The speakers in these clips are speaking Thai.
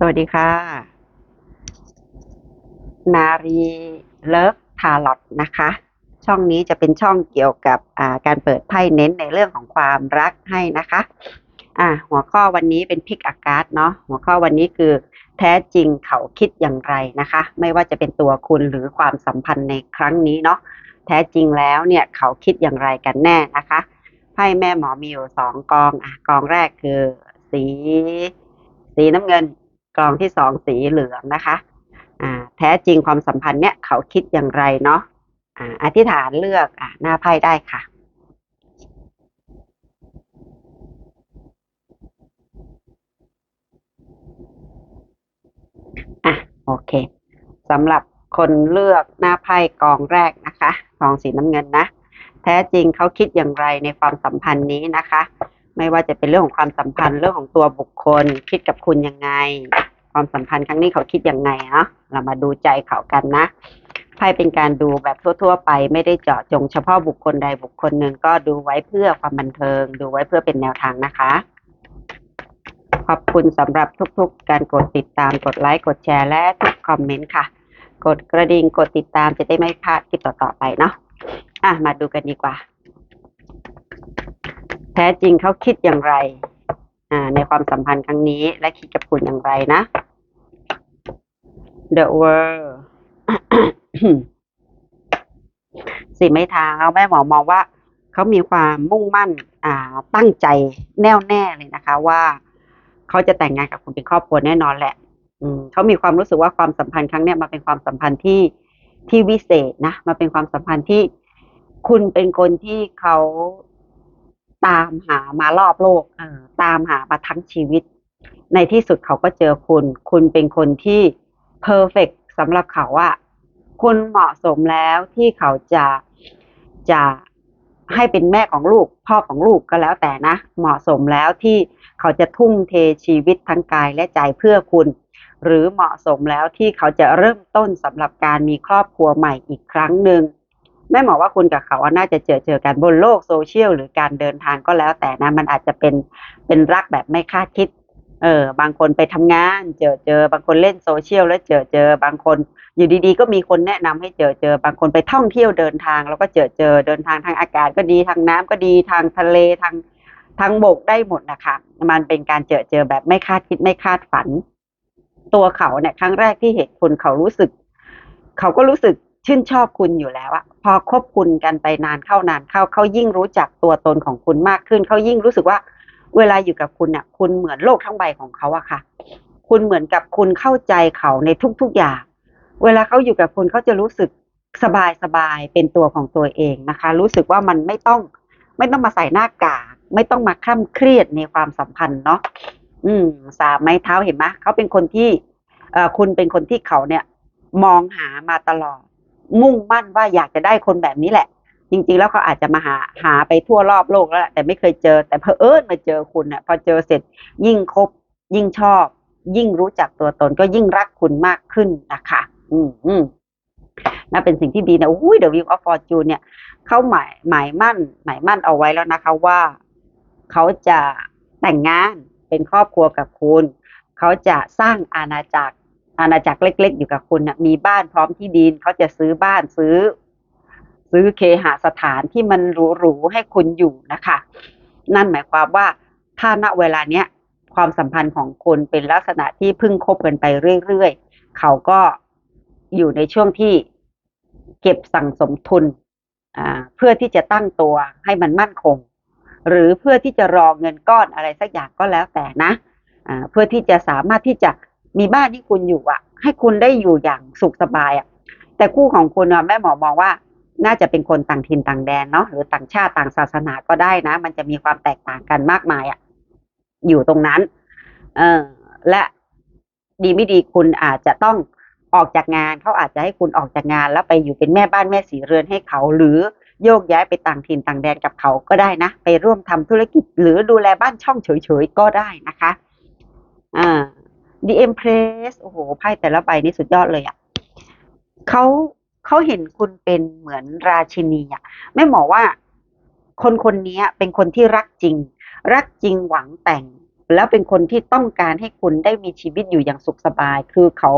สวัสดีค่ะ นารีเลิฟทาร์ลอตนะคะ ช่องนี้จะเป็นช่องเกี่ยวกับการเปิดไพ่เน้นในเรื่องของความรักให้นะคะอ่าหัวข้อวันนี้เป็นพิกอากาศเนาะหัวข้อวันนี้คือแท้จริงเขาคิดอย่างไรนะคะ ไม่ว่าจะเป็นตัวคุณหรือความสัมพันธ์ในครั้งนี้เนาะแท้จริงแล้วเนี่ยเขาคิดอย่างไรกันแน่นะคะไพ่แม่หมอมีอยู่สองกองอะกองแรกคือ สี สีน้ำเงิน กองที่สองสีเหลืองนะคะอ่าแท้จริงความสัมพันธ์เนี่ยเขาคิดอย่างไรเนาะอ่าอธิษฐานเลือกอ่าหน้าไพ่ได้ค่ะอะโอเคสำหรับคนเลือกหน้าไพ่กองแรกนะคะกองสีน้ำเงินนะ แท้จริงเขาคิดอย่างไรในความสัมพันธ์นี้นะคะ ไม่ว่าจะเป็นเรื่องของความสัมพันธ์เรื่องของตัวบุคคล คิดกับคุณยังไง ความสัมพันธ์ครั้งนี้เขาคิดยังไงเนาะเรามาดูใจเขากันนะไพ่เป็นการดูแบบทั่ว ๆ ไปไม่ได้เจาะจงเฉพาะบุคคลใดบุคคลหนึ่งก็ดูไว้เพื่อความบันเทิง ดูไว้เพื่อเป็นแนวทางนะคะ ขอบคุณสำหรับทุกๆ การกดติดตามกดไลค์กดแชร์และทุกคอมเมนต์ค่ะ กดกระดิ่งกดติดตามจะได้ไม่พลาดคลิปต่อๆไปเนาะอะมาดูกันดีกว่า แท้จริงเขาคิดอย่างไร ในความสัมพันธ์ครั้งนี้ และคิดกับคุณอย่างไรนะ The World สีไม้เท้าแม่หมอมองว่า เขามีความมุ่งมั่นอ่าตั้งใจแน่วแน่เลยนะคะ ว่าเขาจะแต่งงานกับคุณเป็นครอบครัวแน่นอนแหละ อืมเขามีความรู้สึกว่าความสัมพันธ์ครั้งเนี้ยมาเป็นความสัมพันธ์ที่ที่วิเศษนะมาเป็นความสัมพันธ์ที่คุณเป็นคนที่เขา ตามหามารอบโลกเออตามหามาทั้งชีวิต ในที่สุดเขาก็เจอคุณ คุณเป็นคนที่เพอร์เฟกสำหรับเขาว่าคุณเหมาะสมแล้วที่เขาจะจะให้เป็นแม่ของลูก พ่อของลูกก็แล้วแต่นะ เหมาะสมแล้วที่เขาจะทุ่มเทชีวิตทั้งกายและใจเพื่อคุณ หรือเหมาะสมแล้วที่เขาจะเริ่มต้นสำหรับการมีครอบครัวใหม่อีกครั้งหนึ่ง แม่หมอว่าคุณกับเขาน่าจะเจอเจอกันบนโลกโซเชียลหรือการเดินทางก็แล้วแต่นะ มันอาจจะเป็นเป็นรักแบบไม่คาดคิด เออ บางคนไปทำงาน เจอเจอบางคนเล่นโซเชียลแล้วเจอเจอบางคนอยู่ดีๆ ก็มีคนแนะนำให้เจอเจอบางคนไปท่องเที่ยวเดินทาง แล้วก็เจอเจอเดินทางทางอากาศก็ดีทางน้ำก็ดีทางทะเลทางทางบกได้หมดนะคะมันเป็นการเจอเจอแบบไม่คาดคิดไม่คาดฝัน ตัวเขาเนี่ยครั้งแรกที่เห็นคุณเขารู้สึก เขาก็รู้สึก ชื่นชอบคุณอยู่แล้วอะพอคบคุณกันไปนานเข้านานเข้าเขายิ่งรู้จักตัวตนของคุณมากขึ้นเขายิ่งรู้สึกว่าเวลาอยู่กับคุณเนี่ยคุณเหมือนโลกทั้งใบของเขาอะค่ะ คุณเหมือนกับคุณเข้าใจเขาในทุกๆอย่าง เวลาเขาอยู่กับคุณเขาจะรู้สึกสบายสบายๆเป็นตัวของตัวเองนะคะ รู้สึกว่ามันไม่ต้อง ไม่ต้องมาใส่หน้ากากไม่ต้องมาคล่ำเครียดในความสัมพันธ์เนาะอืม สามไม้เท้าเห็นไหมเขาเป็นคนที่เอ่อคุณเป็นคนที่เขาเนี่ย มองหามาตลอด มุ่งมั่นว่าอยากจะได้คนแบบนี้แหละ จริง ๆ แล้วเขาอาจจะมาหาหาไปทั่วรอบโลกแล้วแหละแต่ไม่เคยเจอ แต่เพอเอิญมาเจอคุณเนี่ยพอเจอเสร็จ ยิ่งคบ ยิ่งชอบ ยิ่งรู้จักตัวตนก็ยิ่งรักคุณมากขึ้นนะคะ อืมอืมน่าเป็นสิ่งที่ดีนะอุ้ย The Wheel of Fortune เนี่ยเขาหมายหมายมั่น หมายมั่นเอาไว้แล้วนะคะว่าเขาจะแต่งงานเป็นครอบครัวกับคุณ เขาจะสร้างอาณาจักร อาณาจักรเล็ก ๆ อยู่กับคุณนะมีบ้านพร้อมที่ดินเขาจะซื้อบ้านซื้อ ซื้อเคหสถานที่มันหรูๆให้คุณอยู่นะคะ นั่นหมายความว่าถ้าณเวลาเนี้ยความสัมพันธ์ของคุณเป็นลักษณะที่พึ่งคบกันไปเรื่อยๆ เขาก็อยู่ในช่วงที่เก็บสั่งสมทุนอ่าเพื่อที่จะตั้งตัวให้มันมั่นคง หรือเพื่อที่จะรอเงินก้อนอะไรสักอย่างก็แล้วแต่นะอ่าเพื่อที่จะสามารถที่จะ มีบ้านที่คุณอยู่อะให้คุณได้อยู่อย่างสุขสบายอะแต่คู่ของคุณอะแม่หมอมองว่าน่าจะเป็นคนต่างถิ่นต่างแดนเนาะหรือต่างชาติต่างศาสนาก็ได้นะ มันจะมีความแตกต่างกันมากมายอะอยู่ตรงนั้น เออและดีไม่ดีคุณอาจจะต้องออกจากงานเขาอาจจะให้คุณออกจากงาน แล้วไปอยู่เป็นแม่บ้านแม่สีเรือนให้เขา หรือโยกย้ายไปต่างถิ่นต่างแดนกับเขาก็ได้นะ ไปร่วมทำธุรกิจ หรือดูแลบ้านช่องเฉยๆก็ได้นะคะอ่า The Empress โอ้โหไพ่แต่ละใบนี่สุดยอดเลยอะ่ะเขาเขาเห็นคุณเป็นเหมือนราชินีอะ่ะแม่หมอว่า คนคนนี้เป็นคนที่รักจริง รักจริงหวังแต่ง แล้วเป็นคนที่ต้องการให้คุณได้มีชีวิตอยู่อย่างสุขสบาย คือเขา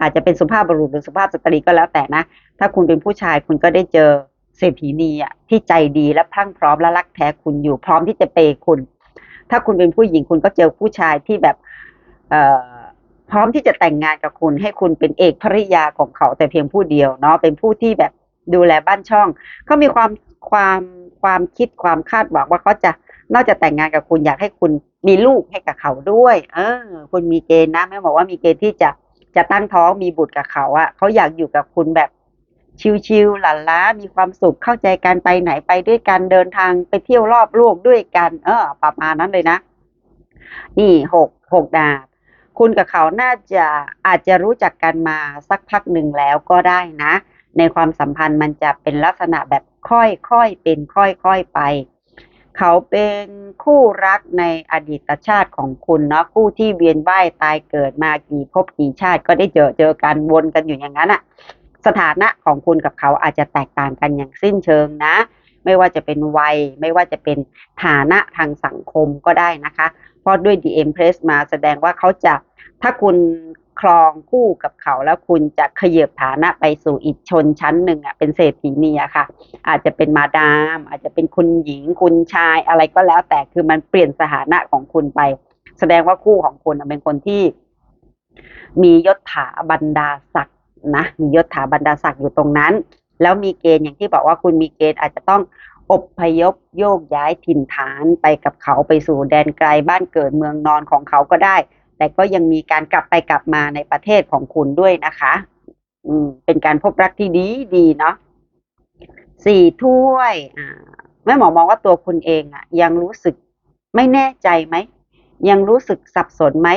อาจจะเป็นสุภาพบุรุษหรือสุภาพสตรีก็แล้วแต่นะ ถ้าคุณเป็นผู้ชายคุณก็ได้เจอเศรษฐีนีอะที่ใจดีและพรั่งพร้อมและรักแท้คุณอยู่พร้อมที่จะเปย์คุณ ถ้าคุณเป็นผู้หญิงคุณก็เจอผู้ชายที่แบบ พร้อมที่จะแต่งงานกับคุณให้คุณเป็นเอกภริยาของเขาแต่เพียงผู้เดียวเนาะเป็นผู้ที่แบบดูแลบ้านช่องเขามีความความความคิดความคาดหวังว่าเขาจะนอกจากแต่งงานกับคุณอยากให้คุณมีลูกให้กับเขาด้วย เออ คุณมีเกณฑ์นะแม่บอกว่ามีเกณฑ์ที่จะจะตั้งท้องมีบุตรกับเขาอะเขาอยากอยู่กับคุณแบบชิวๆหลั่นล้ามีความสุขเข้าใจกันไปไหนไปด้วยกันเดินทางไปเที่ยวรอบโลกด้วยกัน เออ ประมาณนั้นเลยนะ นี่หกหกดาบ คุณกับเขาน่าจะอาจจะรู้จักกันมาสักพักหนึ่งแล้วก็ได้นะ ในความสัมพันธ์มันจะเป็นลักษณะแบบค่อยๆเป็นค่อยๆไป เขาเป็นคู่รักในอดีตชาติของคุณเนาะคู่ที่เวียนว่ายตายเกิดมากี่ภพกี่ชาติก็ได้เจอเจอกันวนกันอยู่อย่างนั้นอะสถานะของคุณกับเขาอาจจะแตกต่างกันอย่างสิ้นเชิงนะ ไม่ว่าจะเป็นวัย ไม่ว่าจะเป็นฐานะทางสังคมก็ได้นะคะ เพราะด้วย DM Press มาแสดงว่าเขาจะถ้าคุณครองคู่กับเขาแล้วคุณจะขยับฐานะไปสู่อีกชนชั้นหนึ่งอะเป็นเศรษฐีนีอะค่ะ อาจจะเป็นมาดาม อาจจะเป็นคุณหญิงคุณชายอะไรก็แล้ว แต่คือมันเปลี่ยนสถานะของคุณไป แสดงว่าคู่ของคุณเป็นคนที่ มียศถาบรรดาศักดิ์นะมียศถาบรรดาศักดิ์อยู่ตรงนั้น แล้วมีเกณฑ์อย่างที่บอกว่าคุณมีเกณฑ์อาจจะต้อง อบพยพโยกย้ายถิ่นฐานไปกับเขาไปสู่แดนไกลบ้านเกิดเมืองนอนของเขาก็ได้ แต่ก็ยังมีการกลับไปกลับมาในประเทศของคุณด้วยนะคะ อืม เป็นการพบรักที่ดีดีเนาะสี่ถ้วย อ่าแม่หมอมองว่าตัวคุณเองอะยังรู้สึกไม่แน่ใจไหม ยังรู้สึกสับสนไหม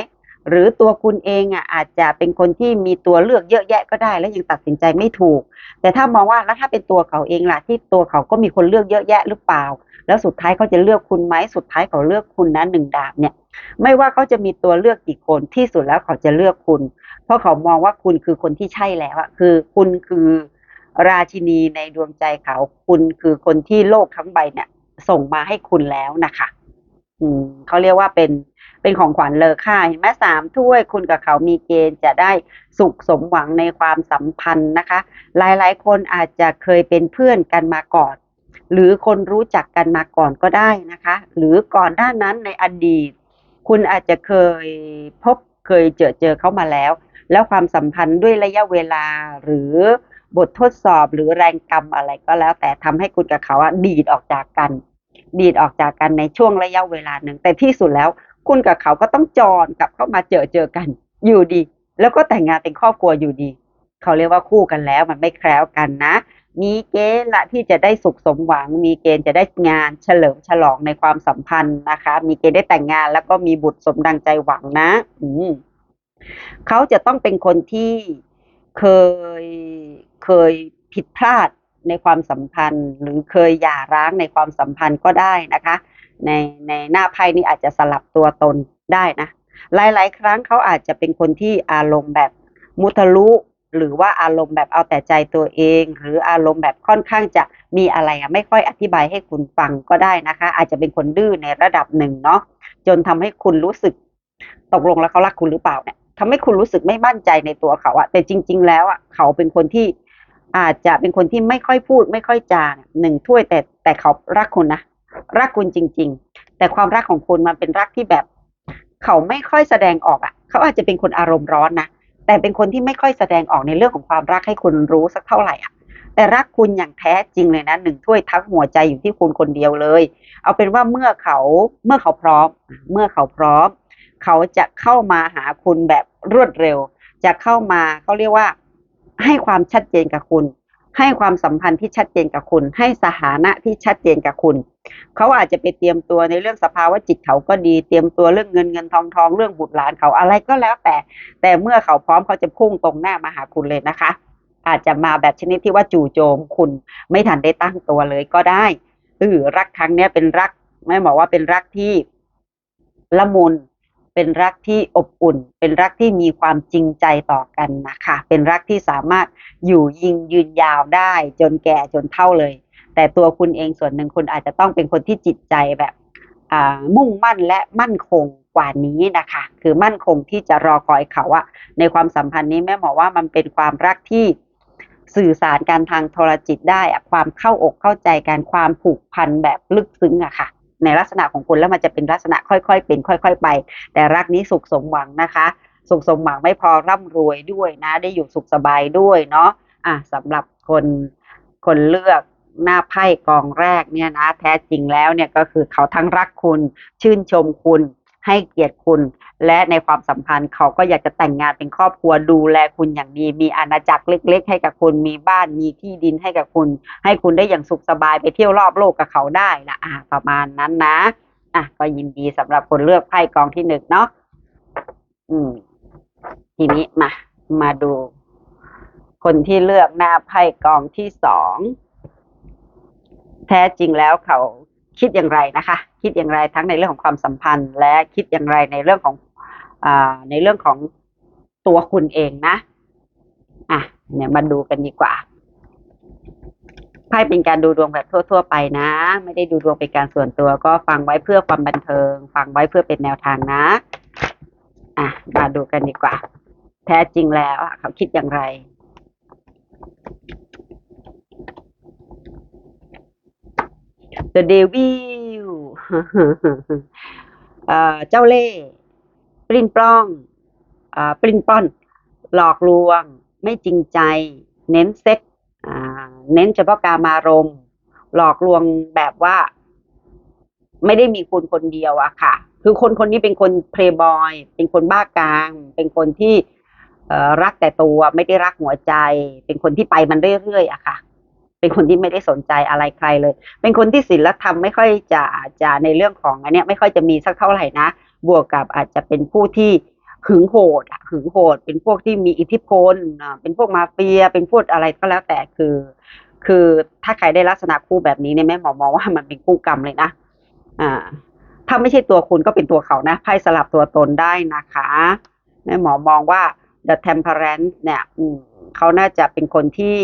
หรือตัวคุณเองอะอาจจะเป็นคนที่มีตัวเลือกเยอะแยะก็ได้ แล้วยังตัดสินใจไม่ถูก แต่ถ้ามองว่าแล้วถ้าเป็นตัวเขาเองล่ะที่ตัวเขาก็มีคนเลือกเยอะแยะหรือเปล่า แล้วสุดท้ายเขาจะเลือกคุณไหมสุดท้ายเขาเลือกคุณนะหนึ่งดาบเนี่ย ไม่ว่าเขาจะมีตัวเลือกกี่คนที่สุดแล้วเขาจะเลือกคุณ เพราะเขามองว่าคุณคือคนที่ใช่แล้วอะคือคุณคือราชินีในดวงใจเขา คุณคือคนที่โลกทั้งใบเนี่ย ส่งมาให้คุณแล้วนะคะ อืมเขาเรียกว่าเป็น เป็นของขวัญเลอค่าเห็นไหมสามถ้วยคุณกับเขามีเกณฑ์จะได้สุขสมหวังในความสัมพันธ์นะคะ หลายๆ คนอาจจะเคยเป็นเพื่อนกันมาก่อน หรือคนรู้จักกันมาก่อนก็ได้นะคะ หรือก่อนหน้านั้นในอดีต คุณอาจจะเคยพบเคยเจอเจอเขามาแล้ว แล้วความสัมพันธ์ด้วยระยะเวลาหรือบททดสอบหรือแรงกรรมอะไรก็แล้ว แต่ทำให้คุณกับเขาดีดออกจากกัน ดีดออกจากกันในช่วงระยะเวลาหนึ่ง แต่ที่สุดแล้ว คุณกับเขาก็ต้องจรกลับเข้ามาเจอเจอกัน อยู่ดี แล้วก็แต่งงานเป็นครอบครัวอยู่ดี เขาเรียกว่าคู่กันแล้วมันไม่แคล้วกันนะ มีเกณฑ์ละที่จะได้สุขสมหวัง มีเกณฑ์จะได้งานเฉลิมฉลองในความสัมพันธ์นะคะ มีเกณฑ์ได้แต่งงานแล้วก็มีบุตรสมดังใจหวังนะ อืมเขาจะต้องเป็นคนที่เคยเคยผิดพลาดในความสัมพันธ์ หรือเคยหย่าร้างในความสัมพันธ์ก็ได้นะคะ ในในหน้าไพ่นี้อาจจะสลับตัวตนได้นะ หลายๆ ครั้งเขาอาจจะเป็นคนที่อารมณ์แบบมุทะลุหรือว่าอารมณ์แบบเอาแต่ใจตัวเอง หรืออารมณ์แบบค่อนข้างจะมีอะไรอะไม่ค่อยอธิบายให้คุณฟังก็ได้นะคะ อาจจะเป็นคนดื้อในระดับหนึ่งเนาะจนทำให้คุณรู้สึก ตกลงแล้วเขารักคุณหรือเปล่าเนี่ยทำให้คุณรู้สึกไม่มั่นใจในตัวเขาอะแต่จริง ๆ แล้วอะเขาเป็นคนที่อาจจะเป็นคนที่ไม่ค่อยพูด ไม่ค่อยจาหนึ่งถ้วยแต่แต่เขารักคุณนะ รักคุณจริง ๆ แต่ความรักของคุณมันเป็นรักที่แบบ เขาไม่ค่อยแสดงออกอะ เขาอาจจะเป็นคนอารมณ์ร้อนนะแต่เป็นคนที่ไม่ค่อยแสดงออกในเรื่องของความรักให้คุณรู้สักเท่าไหร่อะแต่รักคุณอย่างแท้จริงเลยนะหนึ่งถ้วยทั้งหัวใจอยู่ที่คุณคนเดียวเลย เอาเป็นว่าเมื่อเขาเมื่อเขาพร้อม เมื่อเขาพร้อม เขาจะเข้ามาหาคุณแบบรวดเร็ว จะเข้ามาเขาเรียกว่าให้ความชัดเจนกับคุณ ให้ความสัมพันธ์ที่ชัดเจนกับคุณ ให้สถานะที่ชัดเจนกับคุณ เขาอาจจะไปเตรียมตัวในเรื่องสภาวะจิตเขาก็ดี เตรียมตัวเรื่องเงินเงินทองทองเรื่องบุตรหลานเขาอะไรก็แล้วแต่ แต่เมื่อเขาพร้อมเขาจะพุ่งตรงหน้ามาหาคุณเลยนะคะ อาจจะมาแบบชนิดที่ว่าจู่โจมคุณไม่ทันได้ตั้งตัวเลยก็ได้เออรักครั้งนี้เป็นรักแม่บอกว่าเป็นรักที่ละมุน เป็นรักที่อบอุ่น เป็นรักที่มีความจริงใจต่อกันนะคะ เป็นรักที่สามารถอยู่ยิงยืนยาวได้จนแก่จนเท่าเลย แต่ตัวคุณเองส่วนหนึ่งคุณอาจจะต้องเป็นคนที่จิตใจแบบมุ่งมั่นและมั่นคงกว่านี้นะคะ คือมั่นคงที่จะรอคอยเขาอะในความสัมพันธ์นี้แม่หมอว่ามันเป็นความรักที่สื่อสารการทางโทรจิตได้อะความเข้าอกเข้าใจการความผูกพันแบบลึกซึ้งอะค่ะ ในลักษณะของคุณแล้วมันจะเป็นลักษณะค่อยๆ เป็นค่อย ๆ ไป แต่รักนี้สุขสมหวังนะคะ สุขสมหวังไม่พอร่ำรวยด้วยนะ ได้อยู่สุขสบายด้วยเนาะอะสำหรับคนคนเลือกหน้าไพ่กองแรกเนี่ยนะ แท้จริงแล้วเนี่ยก็คือเขาทั้งรักคุณชื่นชมคุณ ให้เกียรติคุณ และในความสัมพันธ์เขาก็อยากจะแต่งงานเป็นครอบครัวดูแลคุณอย่างดี มีอาณาจักรเล็ก ๆ ให้กับคุณมีบ้านมีที่ดินให้กับคุณ ให้คุณได้อย่างสุขสบายไปเที่ยวรอบโลกกับเขาได้ละอะประมาณนั้นนะอะก็ยินดีสำหรับคนเลือกไพ่กองที่หนึ่งเนาะอืม ทีนี้มามาดู คนที่เลือกหน้าไพ่กองที่สองแท้จริงแล้วเขา คิดอย่างไรนะคะ คิดอย่างไรทั้งในเรื่องของความสัมพันธ์ และคิดอย่างไรในเรื่องของอในเรื่องของตัวคุณเองนะอะเนี่ยมาดูกันดีกว่าไพ่เป็นการดูดวงแบบทั่ว ๆ ไปนะ ไม่ได้ดูดวงเป็นการส่วนตัว ก็ฟังไว้เพื่อความบันเทิง ฟังไว้เพื่อเป็นแนวทางนะ อะ มาดูกันดีกว่า แท้จริงแล้วเขาคิดอย่างไร The Devil เอ่เจ้าเล่ห์ปลิ้นปล้องอปลิ้นปล้อน หลอกลวง ไม่จริงใจ เน้นเซ็กเน้นเฉพาะการมารมหลอกลวงแบบว่า ไม่ได้มีคุณคนเดียวอะค่ะ คือคนคนนี้เป็นคนเพลย์บอย เป็นคนบ้ากามเป็นคนที่รักแต่ตัวไม่ได้รักหัวใจ เป็นคนที่ไปมันเรื่อยๆอะค่ะ เป็นคนที่ไม่ได้สนใจอะไรใครเลย เป็นคนที่ศีลธรรมไม่ค่อยจะจะในเรื่องของอันเนี้ยไม่ค่อยจะมีสักเท่าไหร่นะ บวกกับอาจจะเป็นผู้ที่หึงโหดหึงโหด เป็นพวกที่มีอิทธิพล เป็นพวกมาเฟีย เป็นพวกอะไรก็แล้วแต่คือ คือถ้าใครได้ลักษณะคู่แบบนี้เนี่ยแม่หมอมองว่ามันเป็นคู่กรรมเลยนะ อ่า ถ้าไม่ใช่ตัวคุณก็เป็นตัวเขานะไพ่สลับตัวตนได้นะคะแม่หมอมองว่า The Temperance เนี่ยเขาน่าจะเป็นคนที่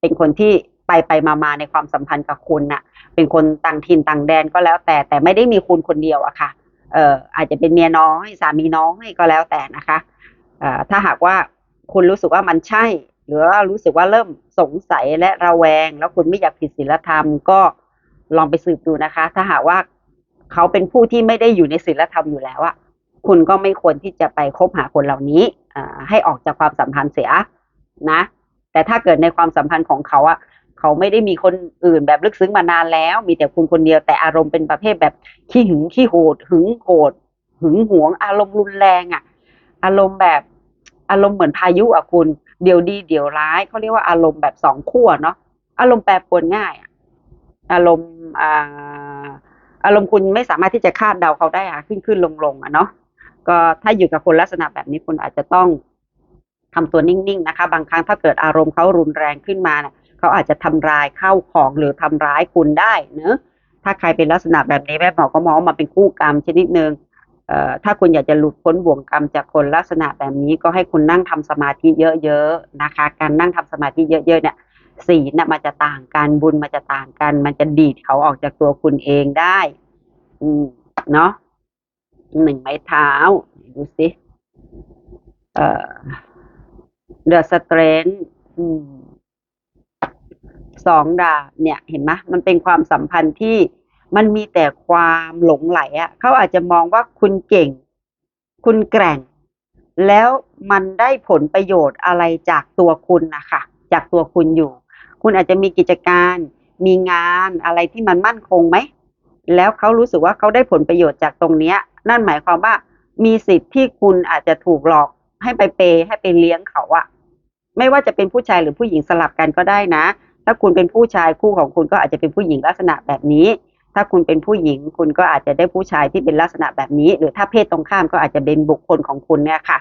เป็นคนที่ไปไปมามาในความสัมพันธ์กับคุณน่ะ เป็นคนต่างถิ่นต่างแดนก็แล้วแต่แต่ไม่ได้มีคุณคนเดียวอะค่ะเอ่ออาจจะเป็นเมียน้อยสามีน้อยก็แล้วแต่นะคะเอ่อถ้าหากว่าคุณรู้สึกว่ามันใช่ หรือว่ารู้สึกว่าเริ่มสงสัยและระแวง แล้วคุณไม่อยากผิดศีลธรรมก็ลองไปสืบดูนะคะ ถ้าหากว่าเขาเป็นผู้ที่ไม่ได้อยู่ในศีลธรรมอยู่แล้วอะคุณก็ไม่ควรที่จะไปคบหาคนเหล่านี้อ่าให้ออกจากความสัมพันธ์เสียนะ แต่ถ้าเกิดในความสัมพันธ์ของเขาอะเขาไม่ได้มีคนอื่นแบบลึกซึ้งมานานแล้ว มีแต่คุณคนเดียวแต่อารมณ์เป็นประเภทแบบขี้หึงขี้โหดหึงโหดหึงหวง อารมณ์รุนแรงอะอารมณ์แบบอารมณ์เหมือนพายุอะคุณเดี๋ยวดีเดี๋ยวร้ายเขาเรียกว่าอารมณ์แบบสองขั้วเนาะอารมณ์แปรปรวนง่ายอะอารมณ์อ่าอารมณ์คุณไม่สามารถที่จะคาดเดาเขาได้อะขึ้นขึ้นลงลงอะเนาะก็ถ้าอยู่กับคนลักษณะแบบนี้คุณอาจจะต้อง ทำตัวนิ่งๆนะคะ บางครั้งถ้าเกิดอารมณ์เขารุนแรงขึ้นมาเนี่ยเขาอาจจะทำร้ายเข้าของหรือทำร้ายคุณได้เนอะถ้าใครเป็นลักษณะแบบนี้แม่หมอก็มองว่ามันเป็นคู่กรรมชนิดหนึ่งเอ่อถ้าคุณอยากจะหลุดพ้นบ่วงกรรมจากคนลักษณะแบบนี้ก็ให้คุณนั่งทำสมาธิเยอะๆนะคะ การนั่งทำสมาธิเยอะๆเนี่ยศีลน่ะมันจะต่างกันบุญมันจะต่างกัน มันจะดีดเขาออกจากตัวคุณเองได้ อืมเนาะหนึ่งไม้เท้า ดูสิเอ่อ เดอะสเตรนสองดาบเนี่ย เห็นไหมมันเป็นความสัมพันธ์ที่มันมีแต่ความหลงไหลอะ่ะเขาอาจจะมองว่าคุณเก่ง คุณแกร่ง แล้วมันได้ผลประโยชน์อะไรจากตัวคุณนะคะจากตัวคุณอยู่ คุณอาจจะมีกิจการมีงานอะไรที่มันมั่นคงไหม แล้วเขารู้สึกว่าเขาได้ผลประโยชน์จากตรงเนี้ย นั่นหมายความว่ามีสิทธิ์ที่คุณอาจจะถูกหลอกให้ไปเปย์ให้ไปเลี้ยงเขาอะ ไม่ว่าจะเป็นผู้ชายหรือผู้หญิงสลับกันก็ได้นะ ถ้าคุณเป็นผู้ชายคู่ของคุณก็อาจจะเป็นผู้หญิงลักษณะแบบนี้ ถ้าคุณเป็นผู้หญิงคุณก็อาจจะได้ผู้ชายที่เป็นลักษณะแบบนี้ หรือถ้าเพศตรงข้ามก็อาจจะเป็นบุคคลของคุณเนี่ยค่ะ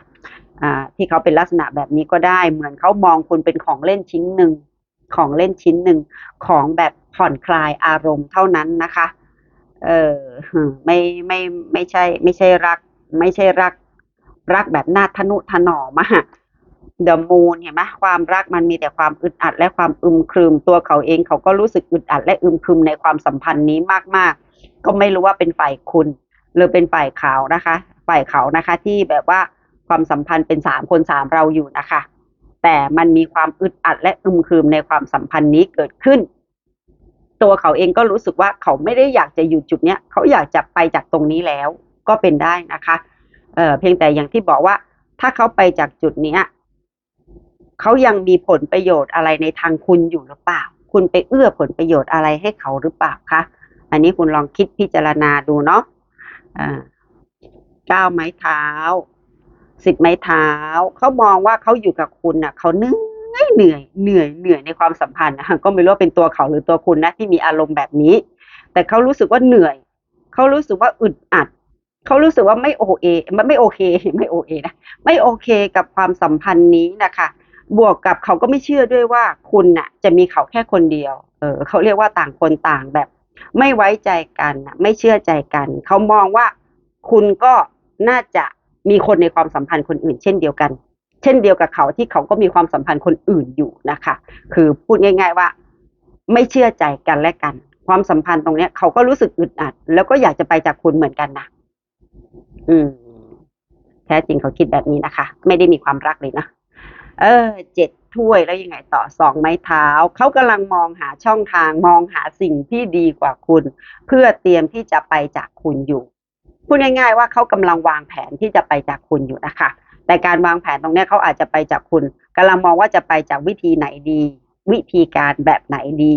อ่าที่เขาเป็นลักษณะแบบนี้ก็ได้ เหมือนเขามองคุณเป็นของเล่นชิ้นหนึ่งของเล่นชิ้นหนึ่งของแบบผ่อนคลายอารมณ์เท่านั้นนะคะ เออไม่ไม่ไม่ใช่ ไม่ใช่รัก ไม่ใช่รัก รักแบบหน่าทนุถนอมอะ เดอะมูนเห็นไหมความรักมันมีแต่ความอึดอัดและความอึมครึม ตัวเขาเองเขาก็รู้สึกอึดอัดและอึมครึมในความสัมพันธ์นี้มากๆ ก็ไม่รู้ว่าเป็นฝ่ายคุณหรือเป็นฝ่ายเขานะคะ ฝ่ายเขานะคะที่แบบว่าความสัมพันธ์เป็นสามคนสามเราอยู่นะคะ แต่มันมีความอึดอัดและอึมครึมในความสัมพันธ์นี้เกิดขึ้น ตัวเขาเองก็รู้สึกว่าเขาไม่ได้อยากจะอยู่จุดเนี้ยเขาอยากจะไปจากตรงนี้แล้วก็เป็นได้นะคะเเพียงแต่อย่างที่บอกว่าถ้าเขาไปจากจุดเนี้ย เขายังมีผลประโยชน์อะไรในทางคุณอยู่หรือเปล่า คุณไปเอื้อผลประโยชน์อะไรให้เขาหรือเปล่าคะอันนี้คุณลองคิดพิจารณาดูเนาะเก้าไม้เท้าสิบไม้เท้าเขามองว่าเขาอยู่กับคุณน่ะเขาเหนื่อยเหนื่อยเหนื่อยเหนื่อยในความสัมพันธ์นะก็ไม่รู้ว่าเป็นตัวเขาหรือตัวคุณนะที่มีอารมณ์แบบนี้ แต่เขารู้สึกว่าเหนื่อยเขารู้สึกว่าอึดอัดเขารู้สึกว่าไม่โอเอมันไม่โอเค ไม่โอเอนะไม่โอเคกับความสัมพันธ์นี้นะคะ บวกกับเขาก็ไม่เชื่อด้วยว่าคุณน่ะ จะมีเขาแค่คนเดียว เออเขาเรียกว่าต่างคนต่างแบบ ไม่ไว้ใจกันน่ะไม่เชื่อใจกัน เขามองว่าคุณก็น่าจะมีคนในความสัมพันธ์คนอื่น เช่นเดียวกัน เช่นเดียวกับเขาที่เขาก็มีความสัมพันธ์คนอื่นอยู่นะคะ คือพูดง่าย ๆว่า ไม่เชื่อใจกันและกัน ความสัมพันธ์ตรงเนี้ย เขาก็รู้สึกอึดอัด แล้วก็อยากจะไปจากคุณเหมือนกันนะอืม แท้จริงเขาคิดแบบนี้นะคะ ไม่ได้มีความรักเลยนะ เออเจ็ดถ้วยแล้วยังไงต่อสองไม้เท้าเขากำลังมองหาช่องทางมองหาสิ่งที่ดีกว่าคุณ เพื่อเตรียมที่จะไปจากคุณอยู่พูดง่าย ๆ ว่าเขากำลังวางแผนที่จะไปจากคุณอยู่นะคะ แต่การวางแผนตรงนี้เขาอาจจะไปจากคุณกำลังมองว่าจะไปจากวิธีไหนดี วิธีการแบบไหนดี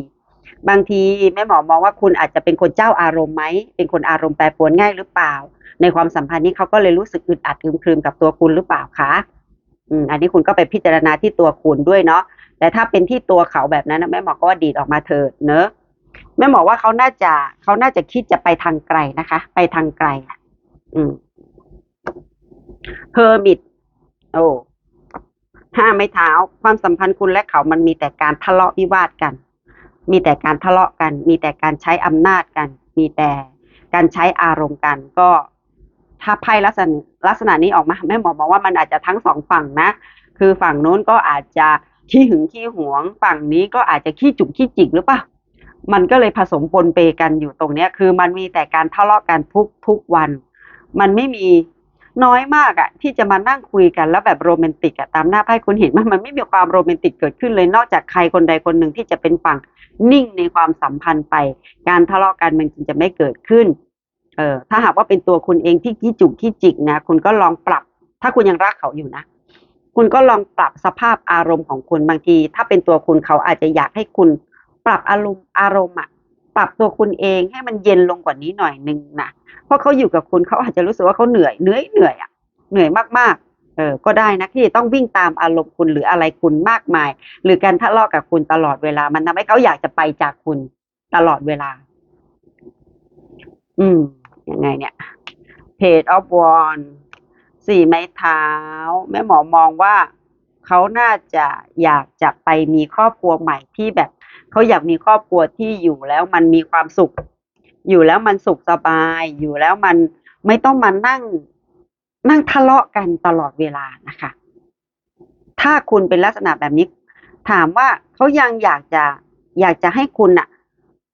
บางทีแม่หมอมองว่าคุณอาจจะเป็นคนเจ้าอารมณ์ไหมเป็นคนอารมณ์แปรปรวนง่ายหรือเปล่า ในความสัมพันธ์นี้เขาก็เลยรู้สึกอึดอัดอึมครึมกับตัวคุณหรือเปล่าคะ อืมอันนี้คุณก็ไปพิจารณาที่ตัวคุณด้วยเนาะแต่ถ้าเป็นที่ตัวเขาแบบนั้นนะแม่หมอก็ว่าดีดออกมาเถิดเนอะแม่หมอว่าเขาน่าจะเขาน่าจะคิดจะไปทางไกลนะคะ ไปทางไกลอืมเพอร์มิดโอ้ห้าไม้เท้า ความสัมพันธ์คุณและเขามันมีแต่การทะเลาะวิวาทกัน มีแต่การทะเลาะกัน มีแต่การใช้อำนาจกัน มีแต่การใช้อารมณ์กัน ก็ ถ้าไพ่ลักษณะลักษณะนี้ออกมาแม่หมอมองว่ามันอาจจะทั้งสองฝั่งนะ คือฝั่งโน้นก็อาจจะขี้หึงขี้หวง ฝั่งนี้ก็อาจจะขี้จุกขี้จิกหรือเปล่ามันก็เลยผสมปนเปกันอยู่ตรงเนี้ย คือมันมีแต่การทะเลาะกันทุกทุกวัน มันไม่มีน้อยมากอะที่จะมานั่งคุยกันแล้วแบบโรแมนติกอะตามหน้าไพ่คุณเห็นไหมมันไม่มีความโรแมนติกเกิดขึ้นเลย นอกจากใครคนใดคนหนึ่งที่จะเป็นฝั่งนิ่งในความสัมพันธ์ไป การทะเลาะกันมันจึงจะไม่เกิดขึ้น เออถ้าหากว่าเป็นตัวคุณเองที่ขี้จุกขี้จิกนะคุณก็ลองปรับ ถ้าคุณยังรักเขาอยู่นะ คุณก็ลองปรับสภาพอารมณ์ของคุณบางที ถ้าเป็นตัวคุณเขาอาจจะอยากให้คุณปรับอารมณ์อารมณ์อะปรับตัวคุณเองให้มันเย็นลงกว่านี้หน่อยนึงนะเพราะเขาอยู่กับคุณเขาอาจจะรู้สึกว่าเขาเหนื่อยเหนื่อยเหนื่อยอะเหนื่อยมากๆเออก็ได้นะที่ต้องวิ่งตามอารมณ์คุณหรืออะไรคุณมากมาย หรือการทะเลาะกับคุณตลอดเวลา มันทำให้เขาอยากจะไปจากคุณตลอดเวลา อืม ยังไงเนี่ยเพจออฟวอนสี่ไม้เท้า แม่หมอมองว่าเขาน่าจะอยากจะไปมีครอบครัวใหม่ที่แบบเขาอยากมีครอบครัวที่อยู่แล้วมันมีความสุข อยู่แล้วมันสุขสบายอยู่แล้วมันไม่ต้องมานั่งนั่งทะเลาะกันตลอดเวลานะคะ ถ้าคุณเป็นลักษณะแบบนี้ ถามว่าเขายังอยากจะอยากจะให้คุณน่ะ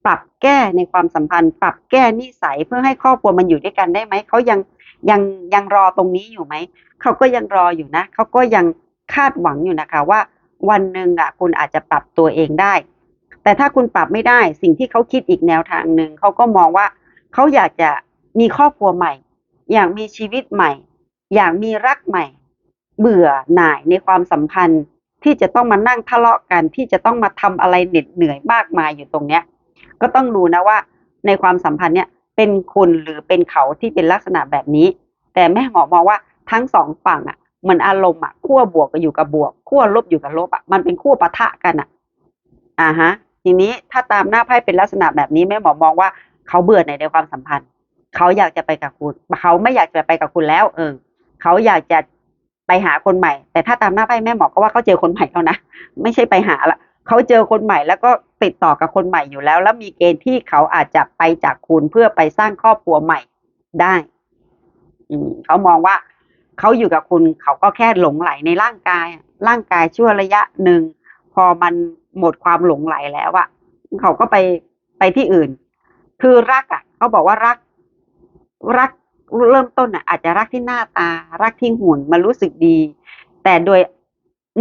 ปรับแก้ในความสัมพันธ์ ปรับแก้นิสัยเพื่อให้ครอบครัวมันอยู่ด้วยกันได้ไหมเขายังยังยังรอตรงนี้อยู่ไหมเขาก็ยังรออยู่นะเขาก็ยังคาดหวังอยู่นะคะว่า วันหนึ่งอะคุณอาจจะปรับตัวเองได้ แต่ถ้าคุณปรับไม่ได้สิ่งที่เขาคิดอีกแนวทางหนึ่งเขาก็มองว่าเขาอยากจะมีครอบครัวใหม่ อยากมีชีวิตใหม่ อยากมีรักใหม่ เบื่อหน่ายในความสัมพันธ์ที่จะต้องมานั่งทะเลาะกันที่จะต้องมาทำอะไรเหน็ดเหนื่อยมากมายอยู่ตรงเนี้ย ก็ต้องรู้นะว่าในความสัมพันธ์เนี่ยเป็นคุณหรือเป็นเขาที่เป็นลักษณะแบบนี้ แต่แม่หมอมองว่าทั้งสองฝั่งอะมือนอารมณ์อะขั้วบวกก็อยู่กับบวกขั้วลบอยู่กับลบอะมันเป็นขั้วปะทะกันอะอ่าฮะ ทีนี้ถ้าตามหน้าไพ่เป็นลักษณะแบบนี้แม่หมอมองว่าเขาเบื่อในในความสัมพันธ์ เขาอยากจะไปกับคุณ เขาไม่อยากจะไปกับคุณแล้ว เออ เขาอยากจะไปหาคนใหม่ แต่ถ้าตามหน้าไพ่แม่หมอก็ว่าเขาเจอคนใหม่แล้วนะไม่ใช่ไปหาละ เขาเจอคนใหม่แล้วก็ติดต่อกับคนใหม่อยู่แล้ว แล้วมีเกณฑ์ที่เขาอาจจะไปจากคุณเพื่อไปสร้างครอบครัวใหม่ได้ อืมเขามองว่าเขาอยู่กับคุณเขาก็แค่หลงไหลในร่างกาย ร่างกายชั่วระยะหนึ่งพอมันหมดความหลงไหลแล้วอะเขาก็ไปไปที่อื่น คือรักอะเขาบอกว่ารัก รักเริ่มต้นน่ะอาจจะรักที่หน้าตา รักที่หุ่นมันรู้สึกดี แต่โดย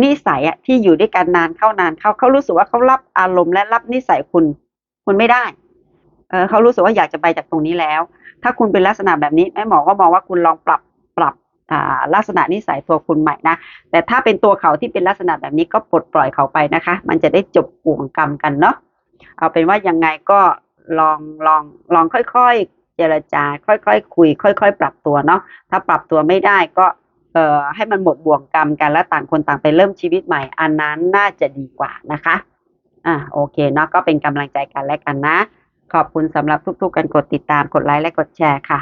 นิสัยอะที่อยู่ด้วยกันนานเข้านานเข้าเขารู้สึกว่าเขารับอารมณ์และรับนิสัยคุณ คุณไม่ได้เออเขารู้สึกว่าอยากจะไปจากตรงนี้แล้ว ถ้าคุณเป็นลักษณะแบบนี้แม่หมอก็มองว่าคุณลองปรับปรับลักษณะนิสัยตัวคุณใหม่นะ แต่ถ้าเป็นตัวเขาที่เป็นลักษณะแบบนี้ก็ปลดปล่อยเขาไปนะคะ มันจะได้จบห่วงกรรมกันเนาะ เอาเป็นว่ายังไงก็ลองลองลองค่อยๆ เจรจา ค่อยๆคุย ค่อย ๆ ปรับตัวเนาะ ถ้าปรับตัวไม่ได้ก็ เอ่อให้มันหมดบ่วงกรรมกันและต่างคนต่างไปเริ่มชีวิตใหม่ อันนั้นน่าจะดีกว่านะคะอ่าโอเคเนาะก็เป็นกำลังใจกันและกันนะ ขอบคุณสำหรับทุกๆการกดติดตามกดไลค์และกดแชร์ค่ะ